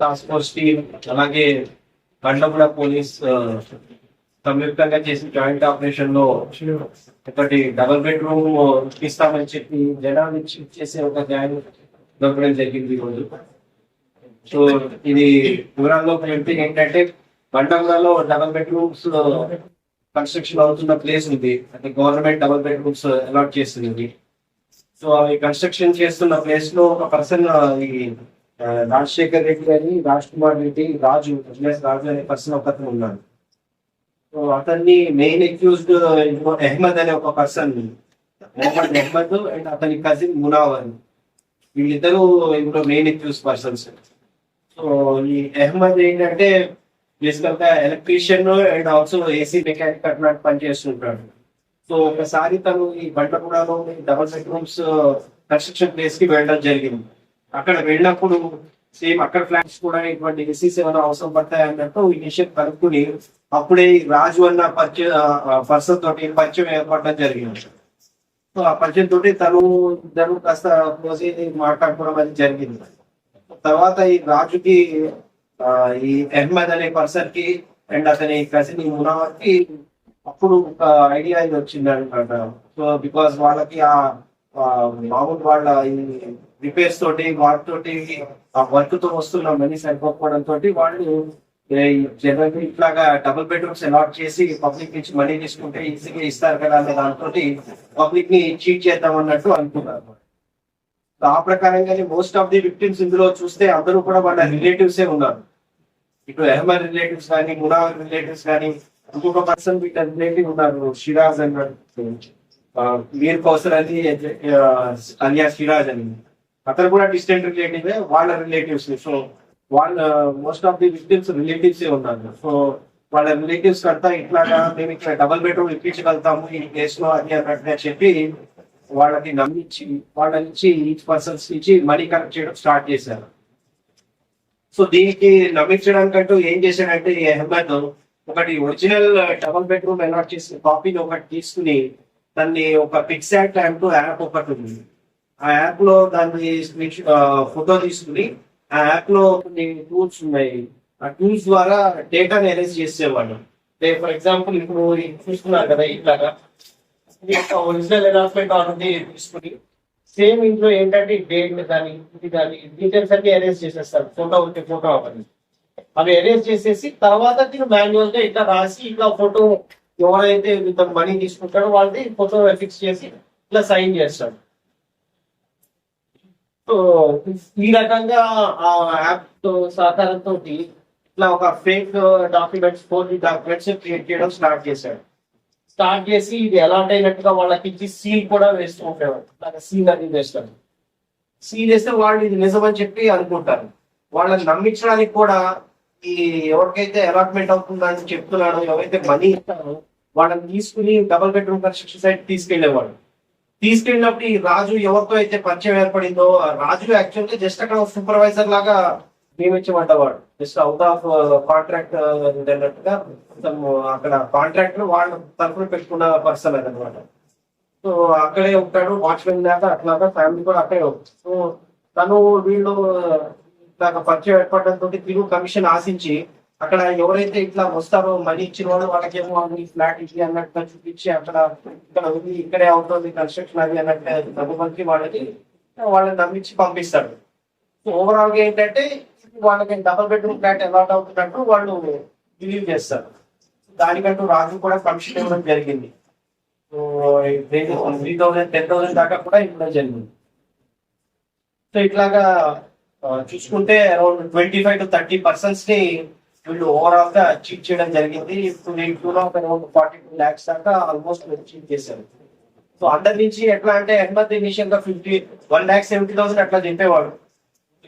Task force team అలాగే Bandlaguda police సంయుక్తంగా చేసిన జాయింట్ ఆపరేషన్లో ఒకటి డబుల్ బెడ్రూమ్ ఇస్తామని చెప్పి జనాలు చేసే ఒక జాయింట్ దొరకడం జరిగింది ఈరోజు సో ఇది వివరాల్లో వెళ్తే ఏంటంటే బండగూడలో డబుల్ బెడ్రూమ్స్ కన్స్ట్రక్షన్ అవుతున్న ప్లేస్ ఉంది. అంటే గవర్నమెంట్ డబుల్ బెడ్రూమ్స్ అలాట్ చేస్తుంది. సో అవి కన్స్ట్రక్షన్ చేస్తున్న ప్లేస్లో ఒక పర్సన్ రాజశేఖర్ రెడ్డి అని రాజ్ కుమార్ రెడ్డి రాజు రాజు అనే పర్సన్ ఒక అతను ఉన్నాడు. సో అతన్ని మెయిన్ అక్యూజ్డ్ అహ్మద్ అనే ఒక పర్సన్ మొహమ్మద్ అహ్మద్ అండ్ అతని కజిన్ మునావర్. వీళ్ళిద్దరూ ఇప్పుడు మెయిన్ అక్యూజ్ పర్సన్స్ సో ఈ అహ్మద్ ఏంటంటే బేసికల్గా electrician and also AC mechanic అట్లాంటి పని చేస్తుంటాడు సో ఒకసారి తను ఈ బండగూడలో డబల్ బెడ్రూమ్స్ కన్స్ట్రక్షన్ ప్లేస్కి వెళ్ళడం జరిగింది. అక్కడ వెళ్ళినప్పుడు సేమ్ అక్కడ ఫ్లాట్స్ కూడా ఇటువంటి ఏసీస్ ఏమైనా అవసరం పడతాయి అన్నట్టు ఈ కనుక్కుని అప్పుడే ఈ రాజు అన్న పరిచయ పర్సన్ తోటి పరిచయం ఏర్పడడం జరిగింది. సో ఆ పరిచయం తోటి తను తను కాస్త పోసి మాట్లాడుకోవడం అది జరిగింది. తర్వాత ఈ రాజుకి ఈ అహ్మద్ అనే పర్సన్కి అండ్ అతని కజిన్ ఈ మునావర్కి అప్పుడు ఒక ఐడియా ఇది వచ్చింది అనమాట సో బికాస్ వాళ్ళకి ఆ మామూలు వాళ్ళ రిపేర్స్ తోటి వాటితోటి ఆ వర్క్తో వస్తున్న మనీ సరిపోకపోవడం తోటి వాళ్ళు జనరల్ ఇట్లాగా డబుల్ బెడ్రూమ్స్ అలాట్ చేసి పబ్లిక్ నుంచి మనీ తీసుకుంటే ఈజీగా ఇస్తారు కదా అనే దాంతో పబ్లిక్ని చీట్ చేద్దాం అన్నట్టు అనుకున్నారు. ఆ ప్రకారంగానే మోస్ట్ ఆఫ్ ది విక్టిమ్స్ ఇందులో చూస్తే అందరూ కూడా వాళ్ళ రిలేటివ్స్ ఏ ఉన్నారు. ఇటు అహ్మద్ రిలేటివ్స్ కానీ మునావర్ రిలేటివ్స్ కానీ ఇంకొక పర్సన్ వీళ్ళ రిలేటివ్ ఉన్నారు షిరాజ్ అన్నట్టు మీర్ కౌసర్ అని అలియా సిరాజ్ అని. అతను కూడా డిస్టెంట్ రిలేటివ్ వాళ్ళ రిలేటివ్స్. సో వాళ్ళ most of the victims relatives ఏ ఉన్నారు. సో వాళ్ళ రిలేటివ్స్ అంతా ఇట్లాగా మేము ఇక్కడ డబల్ బెడ్రూమ్ ఇప్పించగలుగుతాము ఈ కేసు లో అని అన్నట్టుగా చెప్పి వాళ్ళని నమ్మించి వాళ్ళ నుంచి ఈచ్ పర్సన్స్ నుంచి మనీ కలెక్ట్ చేయడం స్టార్ట్ చేశారు. సో దీనికి నమ్మించడానికంటూ ఏం చేశాడంటే ఈ అహ్మద్ ఒకటి ఒరిజినల్ డబుల్ బెడ్రూమ్ అలాట్ చేసిన కాపీని ఒకటి తీసుకుని దాన్ని ఒక పిక్సాక్ట్ అంటూ యాప్ ఒకటి ఉంది. ఆ యాప్లో దాన్ని ఫోటో తీసుకుని ఆ యాప్లో కొన్ని టూల్స్ ఉన్నాయి. ఆ టూల్స్ ద్వారా డేటాని అరేంజ్ చేసేవాడు ఫర్ ఎగ్జాంపుల్ ఇప్పుడు చూస్తున్నారు కదా ఇట్లాగా. ఒరిజినల్ అలాట్మెంట్ ఆల్రెడీ తీసుకుని. సేమ్ ఇంట్లో ఏంటంటే డేట్ కానీ ఇది కానీ డీటెయిల్స్ అన్ని అరేంజ్ చేసేస్తారు. ఫోటో ఉంటే ఫోటో అవ్వాలి అవి అరేంజ్ చేసేసి తర్వాత నేను మాన్యువల్గా ఇట్లా రాసి ఇట్లా ఫోటో ఎవరైతే ఇంత మనీ తీసుకుంటాడో వాళ్ళది ఫోటో ఫిక్స్ చేసి ఇట్లా సైన్ చేస్తాడు సో ఈ రకంగా ఆ యాప్తో సహకారంతో ఇట్లా ఒక fake documents forge documents create చేయడం స్టార్ట్ చేశాడు స్టార్ట్ చేసి ఇది ఎలాంటి అయినట్టుగా వాళ్ళకి ఇచ్చి సీల్ కూడా వేస్తూ ఉంటాడు సీల్ అది వేస్తాడు సీల్ వేస్తే వాళ్ళు ఇది నిజమని చెప్పి అనుకుంటారు. వాళ్ళని నమ్మించడానికి కూడా ఈ ఎవరికైతే అలాట్మెంట్ అవుతుందని చెప్తున్నాడో ఎవరైతే మనీ ఇస్తారో వాళ్ళని తీసుకుని డబుల్ బెడ్రూమ్ కన్స్ట్రక్షన్ సైట్ తీసుకెళ్ళేవాడు తీసుకెళ్ళినప్పుడు ఈ రాజు ఎవరితో అయితే పరిచయం ఏర్పడిందో రాజు యాక్చువల్గా జస్ట్ అక్కడ సూపర్వైజర్ లాగా నియమించబడ్డవాడు. జస్ట్ అవుట్ ఆఫ్ కాంట్రాక్ట్ అన్నట్టుగా అక్కడ కాంట్రాక్ట్ వాళ్ళు తరఫున పెట్టుకున్న పర్సన్ అనమాట సో అక్కడే ఉంటాడు వాచ్మెన్ దాకా అట్లాగా ఫ్యామిలీ కూడా అక్కడే సో తను వీళ్ళు నాకు పరిచయం ఏర్పడడంతో తిరుగు కమిషన్ ఆశించి అక్కడ ఎవరైతే ఇట్లా వస్తారో మనీ ఇచ్చిన వాళ్ళు వాళ్ళకేమో ఈ ఫ్లాట్ ఇది అన్నట్టుగా చూపించి అక్కడ ఇక్కడ ఉంది ఇక్కడే అవుతుంది కన్స్ట్రక్షన్ అది అన్నట్టుగా డబ్బు పంపి వాళ్ళకి వాళ్ళని నమ్మించి పంపిస్తాడు సో ఓవరాల్గా ఏంటంటే వాళ్ళకి డబుల్ బెడ్రూమ్ ఫ్లాట్ అలాట్ అవుతున్నట్టు వాళ్ళు బిలీవ్ చేస్తారు. దానికంటూ రాజు కూడా కమిషన్ ఇవ్వడం జరిగింది. త్రీ థౌసండ్ టెన్ థౌసండ్ దాకా కూడా ఇవ్వడం జరిగింది. సో ఇట్లాగా చూసుకుంటే around twenty five to thirty పర్సన్స్ని వీళ్ళు ఓవరాల్గా చీట్ చేయడం జరిగింది. ఇప్పుడు నేను two of around forty two lakhs దాకా ఆల్మోస్ట్ చీట్ చేశారు. సో అందరి నుంచి ఎట్లా అంటే అహ్మద్ ఇనిషియల్గా fifty one lakh seventy thousand అట్లా చెప్పేవాడు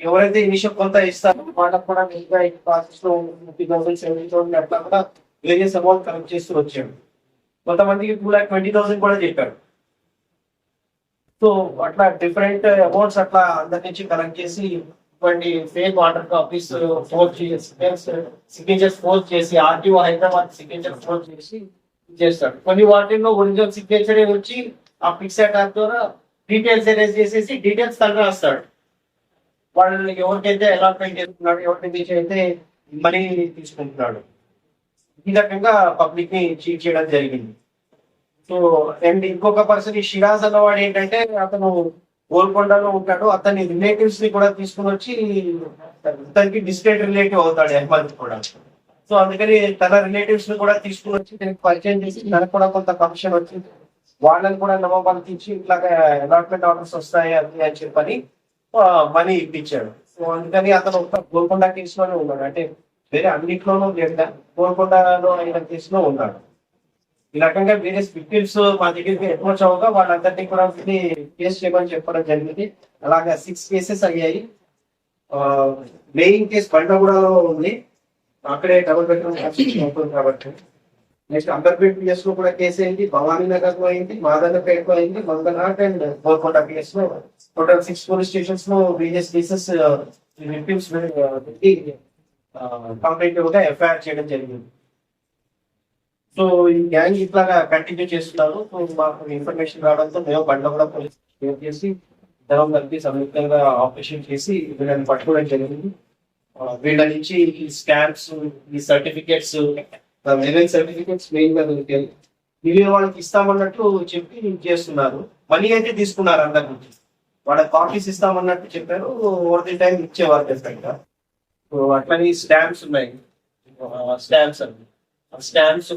ఎవరైతే ఇనిషియల్ కొంత ఇస్తారో వాళ్ళకి కూడా ఇంకా ఈ ప్రాసెస్లో ఫిఫ్టీ థౌసండ్ సెవెంటీ థౌసండ్ అట్లా కూడా వేరియస్ అమౌంట్ కలెక్ట్ చేస్తూ వచ్చాడు కొంతమందికి టూ ల్యాక్ ట్వంటీ థౌసండ్ కూడా చెప్పాడు సో అట్లా డిఫరెంట్ అమౌంట్స్ అట్లా అందరి నుంచి కలెక్ట్ చేసి ఇటువంటి fake water copies forge signatures force చేసి ఆర్టీఓ హైదరాబాద్ సిగ్నేచర్ ఫోర్ చేసి చేస్తాడు. కొన్ని వాటిల్లో ఒరిజినల్ సిగ్నేచర్ వచ్చి ఆ ఫిక్సెడ్ యాప్ ద్వారా డీటెయిల్స్ ఎరేజ్ చేసేసి డీటెయిల్స్ తను రాస్తాడు. వాళ్ళు ఎవరికైతే అలాట్మెంట్ చేస్తున్నాడు ఎవరికైతే అయితే మనీ తీసుకుంటున్నాడు. ఈ రకంగా పబ్లిక్ని చీట్ చేయడం జరిగింది. సో అండ్ ఇంకొక పర్సన్ ఈ షిరాజ్ అన్నవాడు ఏంటంటే అతను గోల్కొండలో ఉంటాడు. అతని రిలేటివ్స్ని కూడా తీసుకుని వచ్చి తనకి డిస్టేట్ రిలేటివ్ అవుతాడు అహ్మద్ కూడా. సో అందుకని తన రిలేటివ్స్ని కూడా తీసుకుని వచ్చి తనకి పరిచయం చేసి తనకు కూడా కొంత కమిషన్ వచ్చింది వాళ్ళని కూడా నమ్మబలికించి ఇట్లాగా అలాట్మెంట్ ఆర్డర్స్ వస్తాయి అది అని చెప్పని మనీ ఇప్పించాడు. సో అందుకని అతను ఒక గోల్కొండ కేసులోనే ఉన్నాడు. అంటే వేరే అన్నిట్లోనూ లేదా గోల్కొండలో అయిన కేసులో ఉన్నాడు. ఈ రకంగా వేరే విక్టిమ్స్ మా దగ్గరికి అప్రోచ్ అవగా వాళ్ళందరినీ కూడా కేసు చేయమని చెప్పడం జరిగింది. అలాగే సిక్స్ కేసెస్ అయ్యాయి. మెయిన్ కేసు బండగూడలో ఉంది. అక్కడే డబుల్ బెడ్రూమ్ కన్స్ట్రక్షన్ అవుతుంది కాబట్టి. నెక్స్ట్ అంబర్పేట్ పిఎస్లో కూడా కేసు అయింది. భవానీ నగర్లో అయింది. మాదన్నపేట లో అయింది. మంగనాట్ అండ్ గోల్కొండ పిఎస్లో. టోటల్ సిక్స్ పోలీస్ స్టేషన్స్లో వేరియస్ కేసెస్ విక్టిమ్స్ పెట్టి కంప్లైంట్గా ఎఫ్ఐఆర్ చేయడం జరిగింది. సో ఈ గ్యాంగ్ ఇట్లాగా కంటిన్యూ చేస్తున్నారు. సో మాకు ఇన్ఫర్మేషన్ రావడంతో మేము బండ్ల కూడా పోలీస్ క్లియర్ చేసి ధనం కలిపి సంయుక్తంగా ఆపరేషన్ చేసి వీళ్ళని పట్టుకోవడం జరిగింది. వీళ్ళ నుంచి ఈ స్టాంప్స్ ఈ సర్టిఫికేట్స్ మెరైన్ సర్టిఫికేట్స్ మెయిన్గా దొరికాయి. ఇవి వాళ్ళకి ఇస్తామన్నట్టు చెప్పి చేస్తున్నారు. మనీ అయితే తీసుకున్నారు అందరి నుంచి. వాళ్ళ కాపీస్ ఇస్తామన్నట్టు చెప్పారు. ఓవర్ ది టైం ఇచ్చేవారు డెఫినెట్ అట్లనే స్టాంప్స్ ఉన్నాయి. స్టాంప్స్ అండి స్టాంప్స్